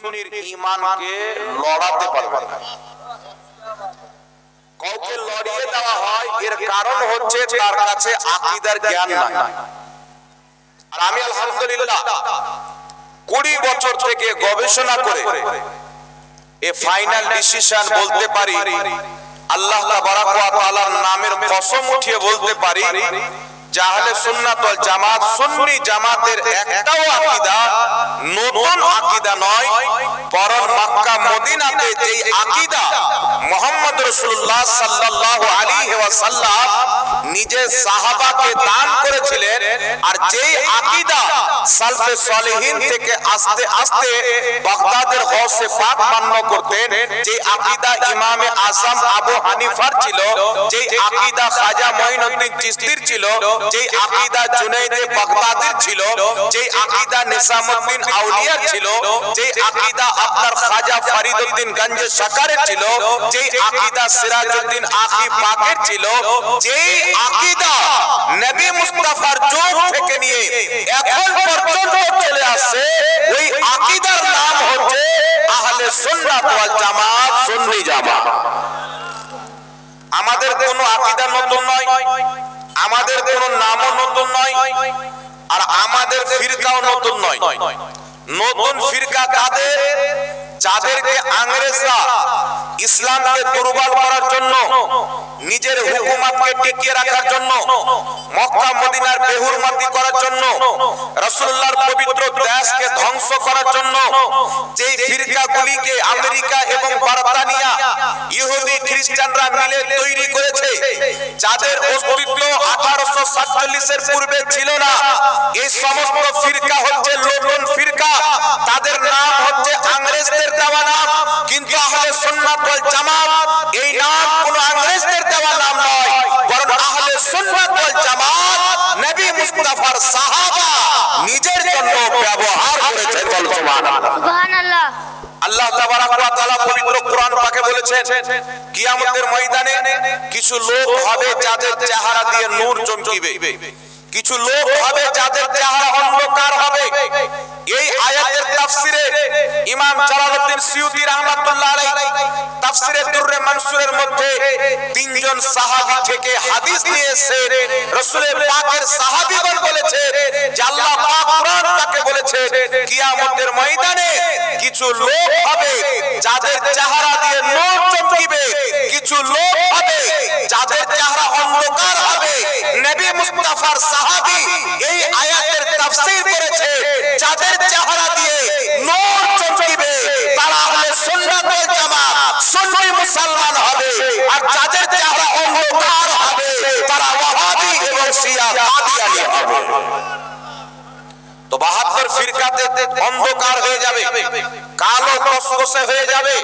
সুন্নির ঈমানকে লড়াতে পারবে না। কাউকে লড়িয়ে দেওয়া হয়, এর কারণ হচ্ছে তার কাছে আকীদার জ্ঞান নাই। আর আমি আলহামদুলিল্লাহ কুড়ি বছর থেকে গবেষণা করে এ ফাইনাল ডিসিশন বলতে পারি, আল্লাহ নামের কসম উঠিয়ে বলতে পারি জাহলে সুন্নাত ওয়াল জামাত, সুন্নি জামাতের একটাও আকীদা নতুন আকীদা নয়, বরং মক্কা মদিনাতে যেই আকীদা মুহাম্মদ রাসূলুল্লাহ সাল্লাল্লাহু আলাইহি ওয়াসাল্লাম নিজে সাহাবাকে দান করেছিলেন, আর যেই আকীদা সালফে সালেহিন থেকে আস্তে আস্তে বাগদাদের গৌসে পাক মান্য করতেন যে আকীদা ইমামে আজম আবু হানিফার ছিল যে আকীদা খাজা মঈনুদ্দিন চিশতির ছিল যে আকীদা জুনাইদে বাগদাদির ছিল যে আকীদা নিসামউদ্দিন আউলিয়ার ছিল যে আকীদা আপনার খাজা ফরিদউদ্দিন গঞ্জে সাকারের ছিল যে আকীদা সিরাজউদ্দিন আখি পাকের ছিল যে আকীদা নবী মুস্তাফার যুগ থেকে নিয়ে এখন পর্যন্ত চলে আসছে ওই আকীদার নাম হচ্ছে আহলে সুন্নাত ওয়াল জামাত, সুন্নি জামাত। আমাদের কোনো আকীদা নতুন নয়। আমাদের কোনো নামও নতুন নয়, আর আমাদের ফিরকাও নতুন নয়। নতুন ফিরকা কাদের? যাদেরকে আংরেজরা ইসলামকে দুর্বল করার জন্য, নিজের হুকুমতকে টিকিয়ে রাখার জন্য, মক্কা, মদিনার বেহুরমাতি করার জন্য, রাসূলুল্লাহর পবিত্র দেশকে ধ্বংস করার জন্য, যেই ফিরকাগুলিকে আমেরিকা এবং বার্তানিয়া ইহুদি খ্রিস্টানরা মিলে তৈরি করেছে, যাদের 1847 এর পূর্বে ছিল না। এই সমস্ত ফিরকা হচ্ছে নতুন ফিরকা। তাদের নাম হচ্ছে আংরেজদের দেওয়া নাম। কিন্তু আহলে সুন্নাত ওয়াল জামাত, এই নাম কোন আংরেজদের দেওয়া নাম নয়। বরং আহলে সুন্নাত ওয়াল জামাত, নবী মুস্তাফার সাহাবা নিজের জন্য ব্যবহার করেছেন বল আল্লাহ পবিত্র কোরআন পাকে বলেছেন, কিয়ামতের ময়দানে কিছু লোক হবে যাদের চেহারা দিয়ে নূর চমকিবে। কিছু লোক হবে যাদের চেহারা অন্ধকার হবে। এই আয়াতের তাফসিরে ইমাম জালালউদ্দিন সিউতি রাহমাতুল্লাহ আলাইহি তাফসিরে দুররে মানসুরের মধ্যে তিনজন সাহাবী থেকে হাদিস নিয়ে এসে রাসূলের পাকের সাহাবীগণ বলেছে যে আল্লাহ পাক কোরআন তাকে বলেছে কিয়ামতের ময়দানে কিছু লোক কাদিয়ানি হবে তো বাহাত্তর ফিরকাতে অন্ধকার হয়ে যাবে, কালো কসকসে হয়ে যাবে,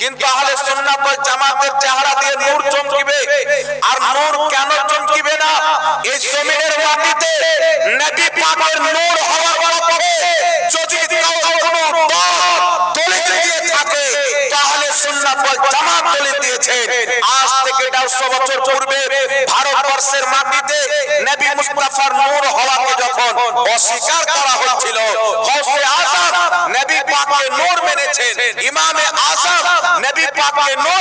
কিন্তু আহলে সুন্নাত ওয়াল জামাতের চেহারা দিয়ে নূর চমকিবে। আর নূর কেন চমকিবে না? এই জমিনের মাটিতে নবী পাকের নূর হওয়ার পরে যদি কাউ কোনো দল দিয়ে থাকে তাহলে সুন্নাত ওয়াল জামাত তলে দিয়েছে। আজ থেকে 150 বছর পূর্বে ভারতবর্ষের নবী মুস্তাফার নূর হওয়াকে যখন অস্বীকার করা হচ্ছিল গৌসে আযম নবী পাককে নূর মেনেছেন, ইমামে আযম নবী পাককে নূর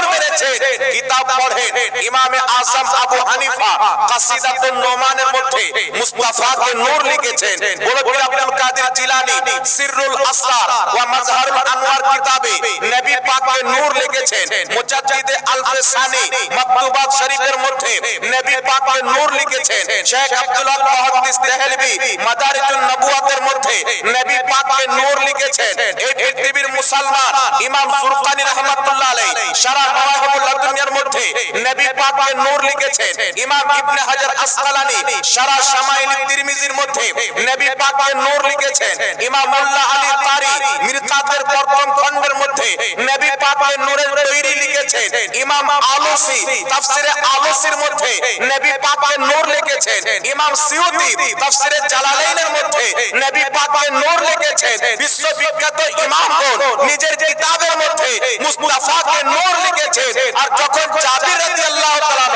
কিতাব পড়েন। ইমামে আযম আবু হানিফা কাসিদাতুন নোমানের মধ্যে মুস্তাফাকে নূর লিখেছেন। পীর আব্দুল কাদের জিলানী সিররুল আসরার ওয়া মাজহারুল আনওয়ার কিতাবে নবী পাককে নূর লিখেছেন। মুজাদ্দিদে আলফে সানি মাকতুবাত শরীফের মধ্যে নবী পাককে নূর লিখেছেন। শেখ আব্দুল্লাহ মুহাদ্দিস দেহলভি মাদারিজুন নবুয়াতের মধ্যে নবী পাককে নূর লিখেছেন। এই পৃথিবীর মুসলমান ইমাম সুরকানি রাহমাতুল্লাহ আলাইহি সারা মাওয়াহিবুল দুনিয়ার মধ্যে নবী পাকের নূর লিখেছেন। ইমাম ইবনে হাজার আসকালানি সারা শামাইল তিরমিজির মধ্যে নবী পাকের নূর লিখেছেন। ইমাম মোল্লা আলী তারি মিরকাতের প্রথম খণ্ডের মধ্যে নবী পাকের নূরের তৈরি লিখেছেন ইমাম আলুসি, তাফসিরে আলুসির মধ্যে নবী পাকের নূর লিখেছেন। ইমাম সিউতি, তাফসিরে জালালাইনের মধ্যে নবী পাকের নূর লিখেছেন। বিশ্ববিখ্যাত ইমামগণ নিজের কিতাবের মধ্যে মুস্তাফাকে নূর লিখেছেন। আর যখন জাবির রাদিয়াল্লাহু তাআলা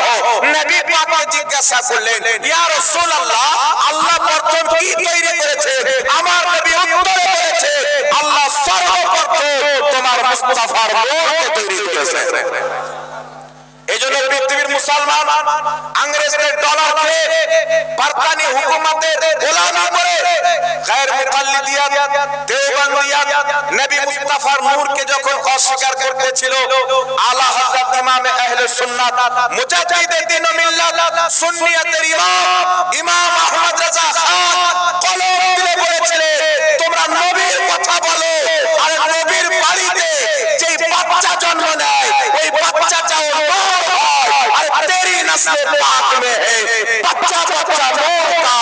নবী পাককে জিজ্ঞাসা করলেন, ইয়া রাসূলুল্লাহ, আল্লাহ প্রথম কি তৈরি করেছে আমার নবী উত্তরে বলেছে আল্লাহ সর্বপ্রথম মুস্তাফার করেছেন এই জন্য পৃথিবীর মুসলমান ইংরেজদের ডলারকে পারতানি হুকুমতের গোলামি করে গায়ের মুকাল্লিদিয়াত দেওবন্দিয়াত নবী মুস্তাফার নূরকে যখন অস্বীকার করতেছিল, আলা হযরত ইমাম আহলে সুন্নাত মুজাদ্দিদে দ্বীন মিল্লাত, সুন্নিয়াতের ইমাম ইমাম আহমদ রাজা তেরি নসলে পাক में है बच्चा बच्चा नूर का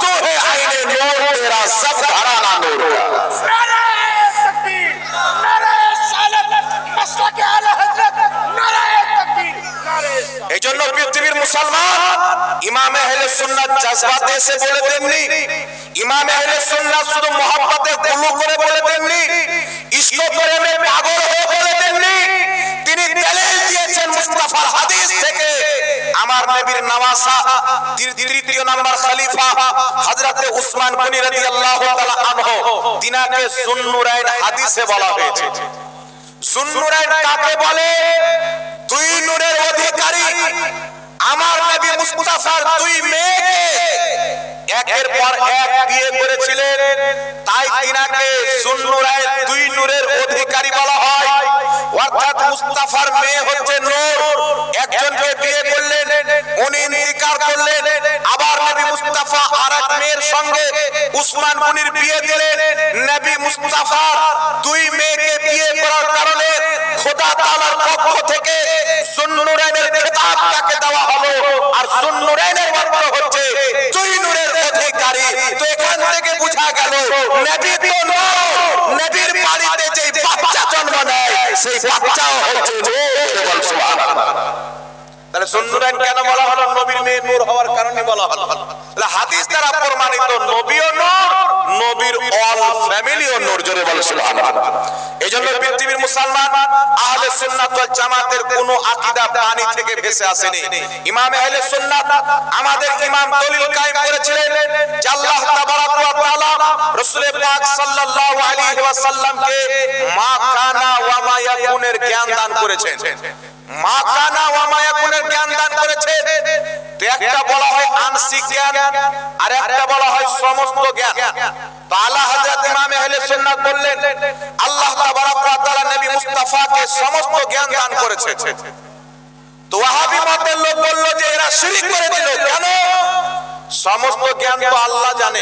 तू है आईने नूर तेरा सब घराना नूर का नारे तकबीर नारे सालत मसलक आला हजरत नारे तकबीर नारे এই জন্য পৃথিবীর মুসলমান ইমাম আহলে সুন্নাত জজবাতে এসে বলে দেননি ইমাম আহলে সুন্নাত শুধু মহব্বতে গুলু করে বলে দেননি ইশক প্রেমে পাগল হয়ে বলে দেননি তিনি দলিল দিয়েছেন মুস্তাফার হাদিস থেকে আমার নবীর তৃ- তৃতীয় নাম্বার খলিফা, হযরতে উসমান রাদিয়াল্লাহু তাআলা আনহু, তিনাকে সুন্নুরাইন হাদিসে বলা হয়েছে। সুন্নুরাইন কাকে বলে? দুই নূরের অধিকারী। আমার নবী দুই মেয়েকে একের পর এক বিয়ে করেছিলেন। তাই তিনাকে দুই নূরের অধিকারী বলা হয়। অর্থাৎ মুস্তাফার মেয়ে হচ্ছে নূর। একজনকে বিয়ে উনি ইন্তিকার করলেন। আবার নবী মুস্তাফা আরেক মেয়ের সঙ্গে উসমান গনির বিয়ে দিলেন। নবী মুস্তাফার দুই মেয়েকে বিয়ে করার কারণে খোদা পক্ষ থেকে সুন্নুরাইনের খেতাব তাকে দেওয়া হলো। আর সুন্নুরাইনের হচ্ছে অধিকারী। তো এখান থেকে বোঝা গেল, নবী তো নবীর বাড়িতে যে বাচ্চা জন্ম নেয়, সেই বাচ্চাও হচ্ছে তাহলে সুন্নুরাইন কেন বলা হলো? নবীর মেয়ে নূর হওয়ার কারণে বলা হলো। তাহলে হাদিস দ্বারা প্রমাণিত নবীও নূর নবীর অল ফ্যামিলিও নূর জোরে বলে সুবহানাল্লাহ। পৃথিবীর মুসলমান আহলে সুন্নাত ওয়াল জামাতের কোনো আকীদা পানি থেকে ভেসে আসেনি। ইমাম আহলে সুন্নাত আমাদের ইমাম দলিল কায়েম করেছিলেন যে আল্লাহ তাবারাক ওয়া তাআলা রাসূল পাক সাল্লাল্লাহু আলাইহি ওয়াসাল্লামকে মা কানা ওয়া মা ইয়াকুনের জ্ঞান দান করেছেন। মা কানা ওয়া মা ইয়াকুনের জ্ঞান দান করেছে। তো একটা বলা হয় আংশিক জ্ঞান, আর একটা বলা হয় সমস্ত জ্ঞান। তো আলা হযরত ইমাম আহলে সুন্নাত বললেন, আল্লাহ তাবারাক ওয়া তাআলা নবী মুস্তাফাকে সমস্ত জ্ঞান দান করেছে। তো ওয়াহাবি মতের লোক বলল যে এরা শিরিক করে দিল, কেন? সমস্ত জ্ঞান তো আল্লাহ জানে।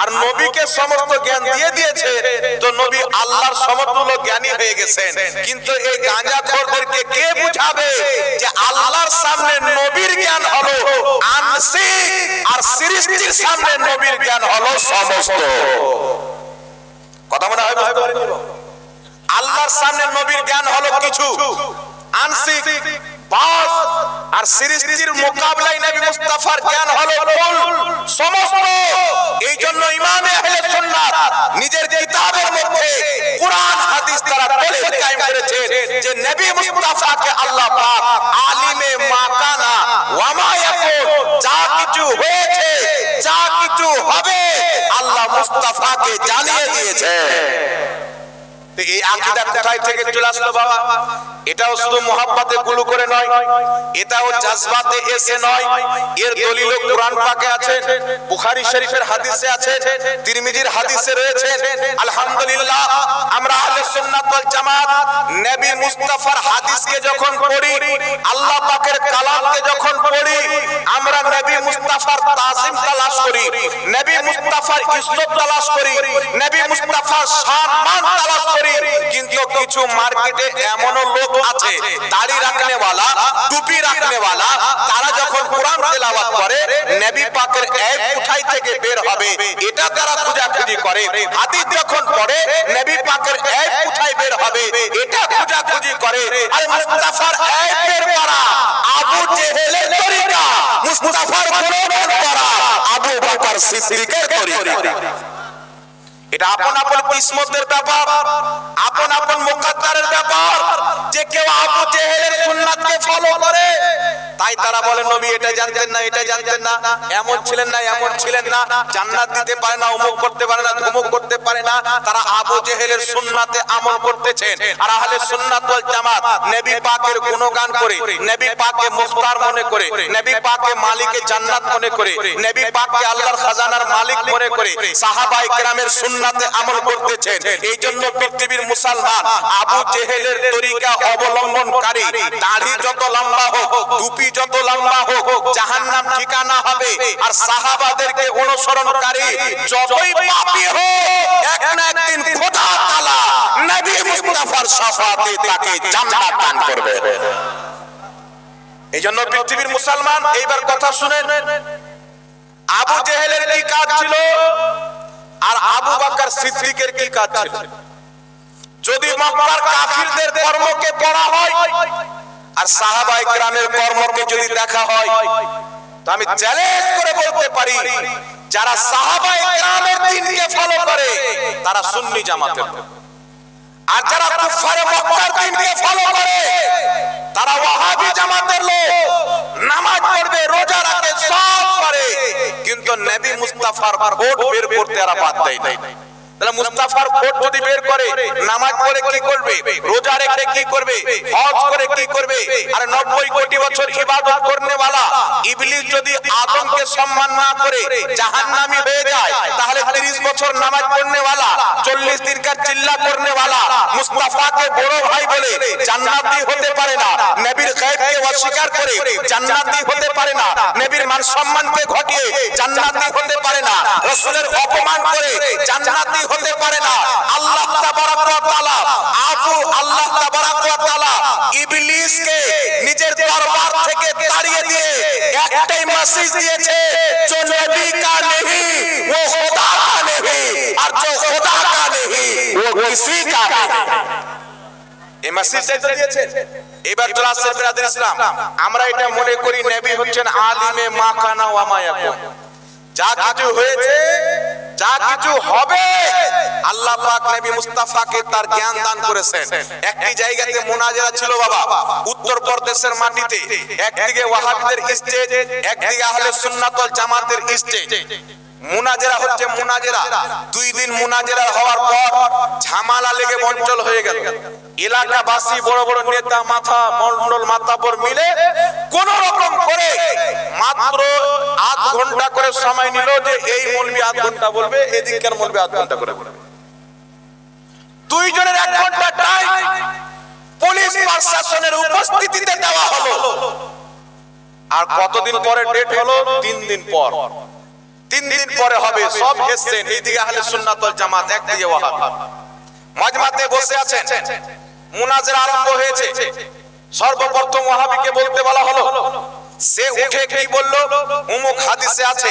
আর নবীকে সমস্ত জ্ঞান দিয়ে দিয়েছে। তো নবী আল্লাহর সমতুল্য জ্ঞানী হয়ে গেছেন। কিন্তু এই গাঁজাখোরদেরকে কে বুঝাবে যে আল্লাহর সামনে নবীর জ্ঞান হলো আংশিক আর সৃষ্টির সামনে নবীর জ্ঞান হলো সমস্ত? কথা মনে হয় আল্লাহর সামনে নবীর জ্ঞান হলো কিছু। আংশিক বাস আর সৃষ্টির মোকাবিলায় নবী মুস্তাফার জ্ঞান হলো ফুল সমস্ত। এই জন্য ইমামে আহলে সুন্নাত নিজের কিতাবের মধ্যে কোরআন, হাদিস দ্বারা দলিল কায়েম করেছেন যে নবী মুস্তাফাকে আল্লাহ পাক আলিমে মাকানা ওয়া মা ইয়াকুন, যা কিছু হয়েছে, যা কিছু হবে, আল্লাহ মুস্তাফাকে জানিয়ে দিয়েছে এই থেকে চলে আসলো বাবা। এটাও শুধু মোহাব্বতে করে নয়, এটাও জাজবাতে এসে নয়। এর দলিল কোরআন পাকে আছে, বুখারী শরীফের হাদিসে আছে, তিরমিজির হাদিসে রয়েছে। আলহামদুলিল্লাহ, আমরা আহলে সুন্নাত ওয়াল জামাত নবী মুস্তাফার হাদিসকে যখন পড়ি, আল্লাহ পাকের কালামকে যখন পড়ি, আমরা নবী মুস্তাফার তাজিম তালাশ করি, নবী মুস্তাফার ইজ্জত তালাশ করি, নবী মুস্তাফার সম্মান তালাশ করি। কিন্তু কিছু মার্কেটে এমনও লোক আছে দাড়ি রাখনে वाला টুপি রাখনে वाला তারা যখন কোরআন তেলাওয়াত করে নবী পাকের এক উঠাই থেকে বের হবে এটা তারা খোঁজাখুঁজি করে হাদিস যখন পড়ে নবী পাকের এক উঠাই বের হবে এটা খোঁজাখুঁজি করে আর মুস্তাফার এক বের করা আবু জেহেলের তরিকা মুস্তাফার প্রমাণ করা আবু বকর সিদ্দিকের তরিকা এটা আপন আপন কিসমতের ব্যাপার, আপন আপন মুকাদ্দারের ব্যাপার। যে কেউ আবু জেহেলের সুন্নাতকে ফলো করে, তাই তারা বলে, নবী, এটা জানতেন না, এটা জানতেন না। এমন ছিলেন না, এমন ছিলেন না। জান্নাত দিতে পারে না, অমুক করতে পারে না, ধুমুক করতে পারে না। তারা আবু জেহেলের সুন্নাতে আমল করতেছেন। আর আহলে সুন্নাত ওয়াল জামাত নবী পাকের গুণগান করে, নবী পাকে মুখতার মনে করে, নবী পাকে মালিকে জান্নাত মনে করে, নবী পাককে আল্লাহর খাজানার মালিক মনে করে সাহাবা ইকরামের সুন্নাতে আমল করতেছেন। এই জন্য পৃথিবীর মুসলমান আবু জেহেলের তরিকা অবলম্বনকারী, দাড়ি যত লম্বা হোক, টুপি যত লম্বা হোক, জাহান্নাম ঠিকানা হবে। আর সাহাবাদেরকে অনুসরণকারী যতই পাপী হোক, এক না একদিন খোদা তাআলা নবী মুস্তাফার শাফাতে তাকে জান্নাত দান করবে। এই জন্য পৃথিবীর মুসলমান, এইবার কথা শুনেন। আবু জেহেলের কি কাজ ছিল? আর আবু বাকর সিদ্দিকের কি কাজ ছিল? যদি মক্কার কাফিরদের কর্মকে পড়া হয় আর সাহাবা ইকরামের কর্মকে যদি দেখা হয়, তো আমি চ্যালেঞ্জ করে বলতে পারি, যারা সাহাবা ইকরামের দিনকে ফলো করে, তারা সুন্নি জামাতের আর যারা কুফারে মক্কার দিনকে ফলো করে, তারা ওয়াহাবি জামাতের লোক। নামাজ পড়বে, রোজা রাখে, সব করে কিন্তু নবী মুস্তাফার ভোট বের করতে এরা বাদ দেয় নাই। তাহলে মুস্তাফার ভোট যদি বের করে, নামাজ পড়ে কি করবে? রোজা রেখে কি করবে? হজ করে কি করবে? আর নব্বই কোটি বছর ইবাদত করনে ইবলিস যদি আদমকে সম্মান না করে জাহান্নামী হয়ে যায় তাহলে 30 বছর নামাজ পড়নে वाला 40 দিন কা চিল্লা করনে वाला মুস্তাফাকে বড় ভাই বলে জান্নাতি হতে পারে না নবীর গায়বকে অস্বীকার করে জান্নাতি হতে পারে না নবীর মান সম্মানকে ঘটিয়ে জান্নাতি হতে পারে না রাসূলের অপমান করে জান্নাতি হতে পারে না আল্লাহ তাবারাক একটাই মেসেজ দিয়েছে जो नबी का नहीं वो खुदा का नहीं और जो खुदा का नहीं वो किसी का नहीं এই মেসেজটাই তো দিয়েছেন এবার চলে আসছে বিরাদের ইসলাম আমরা এটা মনে করি নবী হচ্ছেন আলিমে মা কানা ওয়া মা ইয়াকুন যা কিছু হয়েছে যা কিছু হবে আল্লাহ পাক নবী মুস্তাফাকে তার জ্ঞান দান করেছেন। একটি জায়গাতে মুনাজারা ছিল বাবা, উত্তর প্রদেশের মাটিতে, একদিকে ওয়াহাবিদের স্টেজ একদিকে আহলে সুন্নাত ওয়াল জামাতের স্টেজ মুনাজেরা হচ্ছে মুনাজেরা। দুই দিন মুনাজেরা হওয়ার পর ঝামালা লেগে বঞ্চল হয়ে গেল। এলাকাবাসী বড় বড় নেতা, মাথা মন্ডল মাথাপর মিলে কোন রকম করে মাত্র আধ ঘণ্টা করে সময় নিল যে এই মলবি আধ ঘণ্টা বলবে, এদিককার মলবি আধ ঘণ্টা করে বলবে। দুইজনের এক ঘণ্টা টাইম পুলিশ প্রশাসনের উপস্থিতিতে দেওয়া হলো। আর কতদিন পরে ডেট হলো? তিন দিন পর। তিন দিন পরে হবে সব এসছেন এইদিকে আহলে সুন্নাত ওয়াল জামাত, একদিকে ওয়াহাবি। মাজমাতে বসে আছেন। মুনাজের আরম্ভ হয়েছে। সর্বপ্রথম ওয়াহাবিকে বলতে বলা হলো সে উঠে কি বলল, উমুক হাদিসে আছে,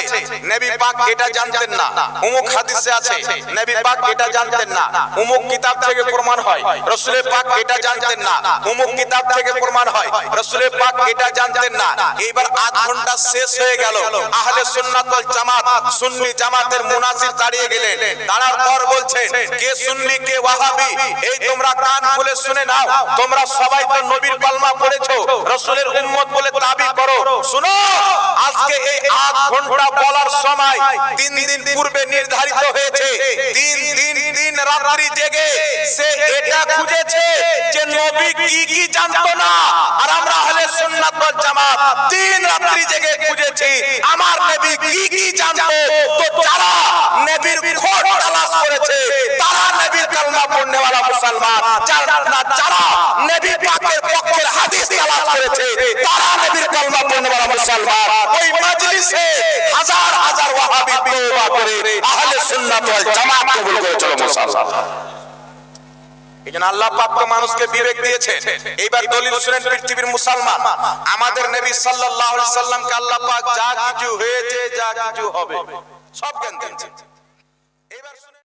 নবী পাক এটা জানতেন না। উমুক হাদিসে আছে, নবী পাক এটা জানতেন না। উমুক কিতাব থেকে প্রমাণ হয় রাসূল পাক এটা জানতেন না। উমুক কিতাব থেকে প্রমাণ হয় রাসূল পাক এটা জানতেন না। এইবার আধ ঘণ্টা শেষ হয়ে গেল। আহলে সুন্নাত ওয়াল জামাত, সুন্নি জামাতের মুনাজির দাঁড়িয়ে গেলেন। দাঁড়ার পর বলছেন, কে সুন্নি, কে ওয়াহাবি? এই তোমরা কান খুলে শুনে নাও। তোমরা সবাই তো নবীর কলমা পড়েছো। রাসূলের উম্মত বলে দাবি শুনো, আজকে এই আধ ঘণ্টা বলার সময় তিন দিন পূর্বে নির্ধারিত হয়েছে। তিন দিন দিন রাত্রি জেগে সে এটা খুঁজেছে যে নবী কি কি জানতো না। আর আমরা আহলে সুন্নাত ওয়াল জামাত তিন রাত্রি জেগে খুঁজেছি, আমার নবী কি কি জানতো? তো যারা নবীর খোঁজ তালাশ করেছে, তারা নবীর কালমা পড়নে वाला মুসলমান, যারা যারা সুন্নাত ওয়াল মানুষকে বিবেক দিয়েছে। এইবার দলিল শুনেন পৃথিবীর মুসলমান। আমাদের নবী সাল্লাল্লাহু আলাইহি সাল্লামকে আল্লাহ পাক যা কিছু হয়েছে, যা কিছু হবে, সব জ্ঞান দিয়েছে।